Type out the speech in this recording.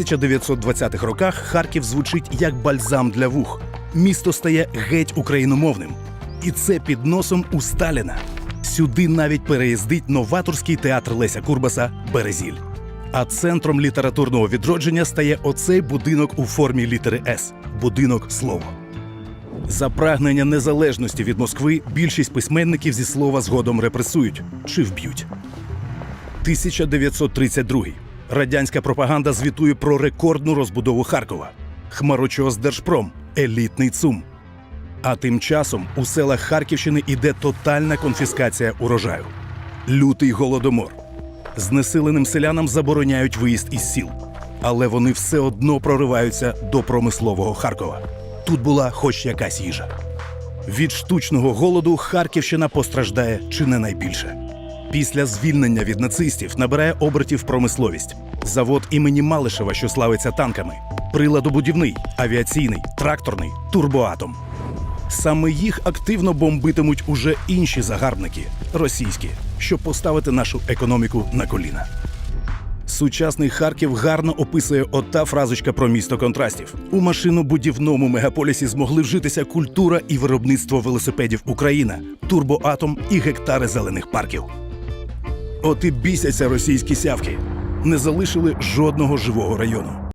1920-х роках Харків звучить як бальзам для вух. Місто стає геть україномовним. І це під носом у Сталіна. Сюди навіть переїздить новаторський театр Леся Курбаса Березіль. А центром літературного відродження стає оцей будинок у формі літери С будинок слово. За прагнення незалежності від Москви більшість письменників зі слова згодом репресують чи вб'ють. 1932. Радянська пропаганда звітує про рекордну розбудову Харкова. Хмарочос Держпром, елітний ЦУМ. А тим часом у селах Харківщини іде тотальна конфіскація урожаю. Лютий голодомор. Знесиленим селянам забороняють виїзд із сіл, але вони все одно прориваються до промислового Харкова. Тут була хоч якась їжа. Від штучного голоду Харківщина постраждає чи не найбільше. Після звільнення від нацистів набирає обертів промисловість. Завод імені Малишева, що славиться танками, приладобудівний, авіаційний, тракторний, турбоатом. Саме їх активно бомбитимуть уже інші загарбники російські, щоб поставити нашу економіку на коліна. Сучасний Харків гарно описує ота фразочка про місто контрастів. У машинобудівному мегаполісі змогли вжитися культура і виробництво велосипедів Україна, турбоатом і гектари зелених парків. От і бісяться російські сявки. Не залишили жодного живого району.